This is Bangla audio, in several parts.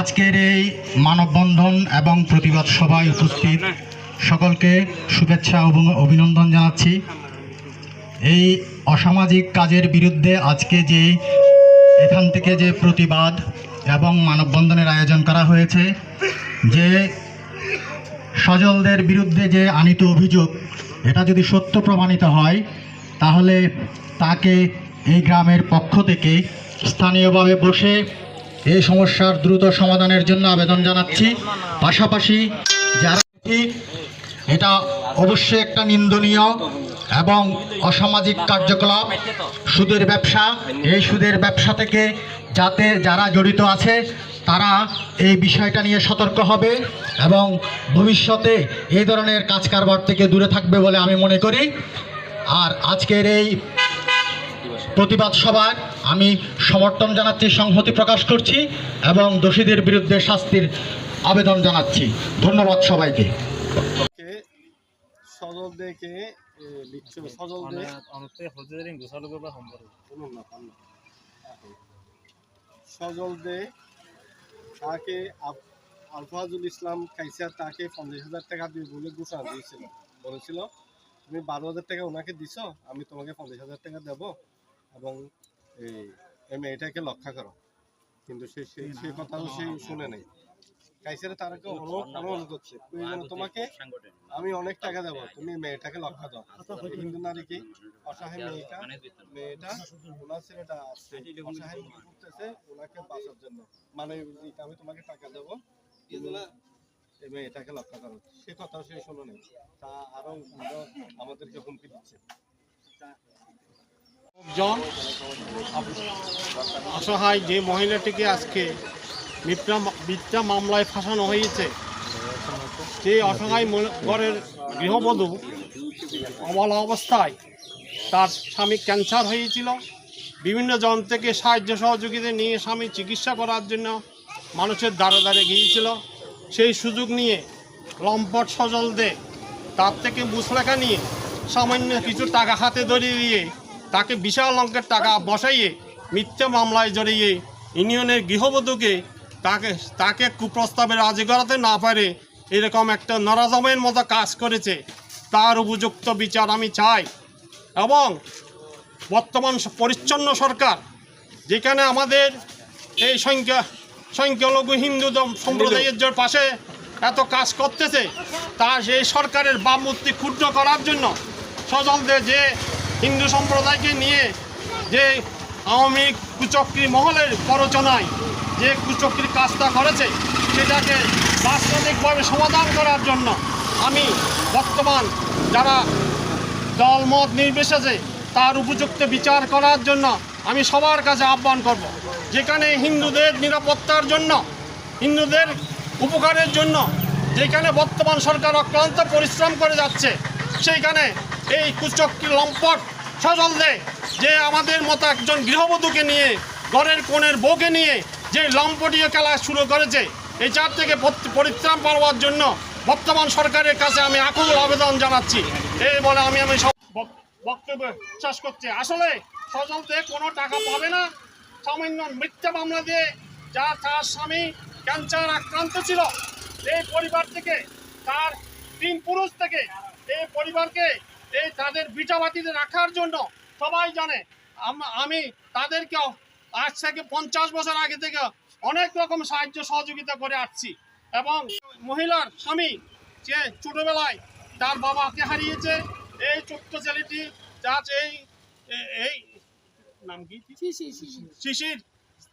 আজকের এই মানববন্ধন এবং প্রতিবাদ সভায় উপস্থিত সকলকে শুভেচ্ছা অভিনন্দন জানাচ্ছি। এই অসামাজিক কাজের বিরুদ্ধে আজকে যে এখান থেকে যে প্রতিবাদ এবং মানববন্ধনের আয়োজন করা হয়েছে, যে সজলদের বিরুদ্ধে যে আনিত অভিযোগ, এটা যদি সত্য প্রমাণিত হয়, তাহলে তাকে এই গ্রামের পক্ষ থেকে স্থানীয়ভাবে বসে এই সমস্যার দ্রুত সমাধানের জন্য আবেদন জানাচ্ছি। পাশাপাশি যারা এটা অবশ্যই একটা নিন্দনীয় এবং অসামাজিক কার্যকলাপ, সুদের ব্যবসা, এই সুদের ব্যবসা থেকে যাতে যারা জড়িত আছে, তারা এই বিষয়টা নিয়ে সতর্ক হবে এবং ভবিষ্যতে এই ধরনের কাজ কারবার থেকে দূরে থাকবে বলে আমি মনে করি। আর আজকের এই প্রতিবাদ সভায় আমি সমর্থন জানাচ্ছি সংহতি প্রকাশ করছি এবং দোষীদের বিরুদ্ধে শাস্তির আবেদন জানাচ্ছি। ধন্যবাদ সবাইকে। সজল দেখে সজল দে। অনেকটাই হজেরিং গোসালো করবা সম্ভব শুনুন না পান না। এখন। সজল দে তাকে আলফাজুল ইসলাম কাইসার তাকে পঞ্চাশ হাজার টাকা দিয়ে বলে ঘোষণা দিয়েছিল। বলেছিল তুমি বারো হাজার টাকা ওনাকে দিছ আমি তোমাকে পঞ্চাশ হাজার টাকা দেবো। এবং এই মেয়েটাকে রক্ষা করো। কিন্তু সে সে- কথাও সে শুনে নেই। কাইসারে তারাকে অনুরোধ অনুরোধ করছে। প্রয়োজনে তোমাকে আমি অনেক টাকা দেবো। তুমি মেয়েটাকে লক্ষ্য দাও হিন্দু নারীকে অসহায় মেয়েটা মেয়েটা ওনার ছেলেটা আসছে। অসহায় করতেছে ওনাকে বাঁচার জন্য। মানে আমি তোমাকে টাকা দেবো। মেয়েটাকে লক্ষ্য করো। সে কথাও সে শোনো নেই। তা আরও আরও আমাদেরকে হুমকি দিচ্ছে। জন অসহায় যে মহিলাটিকে আজকে মিথ্যা মিথ্যা মামলায় ফাঁসানো হয়েছে, সেই অসহায় ঘরের গৃহবধূ অবলা অবস্থায় তার স্বামী ক্যান্সার হয়েছিল। বিভিন্ন জন থেকে সাহায্য সহযোগিতা নিয়ে স্বামী চিকিৎসা করার জন্য মানুষের দ্বারে দ্বারে গিয়েছিল। সেই সুযোগ নিয়ে লম্পট সজল দে তার থেকে মুসলেখা নিয়ে সামান্য কিছু টাকা হাতে ধরিয়ে দিয়ে তাকে বিশাল অঙ্কের টাকা বসাইয়ে মিথ্যা মামলায় জড়িয়ে ইউনিয়নের গৃহবধূকে তাকে তাকে কুপ্রস্তাবে রাজি করাতে না পারে এরকম একটা নরাজমের মতো কাজ করেছে। তার উপযুক্ত বিচার আমি চাই। এবং বর্তমান পরিচ্ছন্ন সরকার, যেখানে আমাদের এই সংখ্যা, সংখ্যালঘু হিন্দু সম্প্রদায়ের যে পাশে এত কাজ করতেছে, তা সেই সরকারের বামমূর্তি ক্ষুদ্র করার জন্য সজলদের যে হিন্দু সম্প্রদায়কে নিয়ে যে আওয়ামী কুচক্রী মহলের প্ররোচনায় যে কুচক্রী কাজটা করেছে, সেটাকে রাজনৈতিকভাবে সমাধান করার জন্য আমি বর্তমান যারা দলমত নির্বিশেষে তার উপযুক্ত বিচার করার জন্য আমি সবার কাছে আহ্বান করব। যেখানে হিন্দুদের নিরাপত্তার জন্য, হিন্দুদের উপকারের জন্য যেখানে বর্তমান সরকার অক্লান্ত পরিশ্রম করে যাচ্ছে, সেইখানে এই কুচক্রি লম্পট সজল দে, যে আমাদের মতো একজন গৃহবধূকে নিয়ে, ঘরের কোণের বউকে নিয়ে যে লম্পটীয় খেলা শুরু করেছে, এই চার থেকে পরিত্রাণ পাওয়ার জন্য বর্তমান সরকারের কাছে আমি আকুল আবেদন জানাচ্ছি। এই বলে আমি আমি সব বক্তব্য শেষ করছি। আসলে সজলতে কোনো টাকা পাবে না। সামান্য মিথ্যা মামলা দিয়ে যা তার স্বামী ক্যান্সার আক্রান্ত ছিল, এই পরিবার থেকে, তার তিন পুরুষ থেকে, এই পরিবারকে এই তাদের বিচাবাতিতে রাখার জন্য সবাই জানে। আম- আমি তাদেরকে আজ থেকে পঞ্চাশ বছর আগে থেকে অনেক রকম সাহায্য সহযোগিতা করে আসছি। এবং মহিলার স্বামী যে ছোটোবেলায় তার বাবাকে হারিয়েছে এই ছোট্ট ছেলেটি যার এই এই নাম কি? শিশির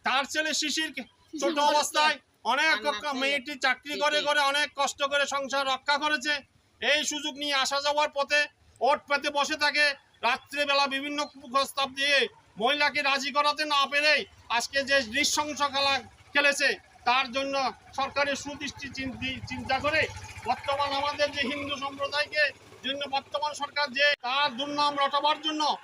তার ছেলে শিশির ছোট অবস্থায় অনেক মেয়েটি চাকরি করে করে অনেক কষ্ট করে সংসার রক্ষা করেছে। এই সুযোগ নিয়ে আসা যাওয়ার পথে ওট পেতে বসে থাকে। রাত্রেবেলা বিভিন্ন প্রস্তাব দিয়ে মহিলাকে রাজি করাতে না পেরে আজকে যে নৃশংস খেলা খেলেছে, তার জন্য সরকারের সুদৃষ্টি চিন্তি- করে বর্তমান আমাদের যে হিন্দু সম্প্রদায়কে, জন্য বর্তমান সরকার যে তার দুর্নাম রটাবার জন্য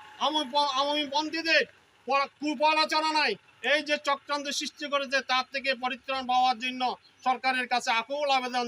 আমি পন্থীদের কুপালাচরণায় এই যে চক্রান্ত সৃষ্টি করেছে, তার থেকে পরিত্রাণ পাওয়ার জন্য সরকারের কাছে আকুল আবেদন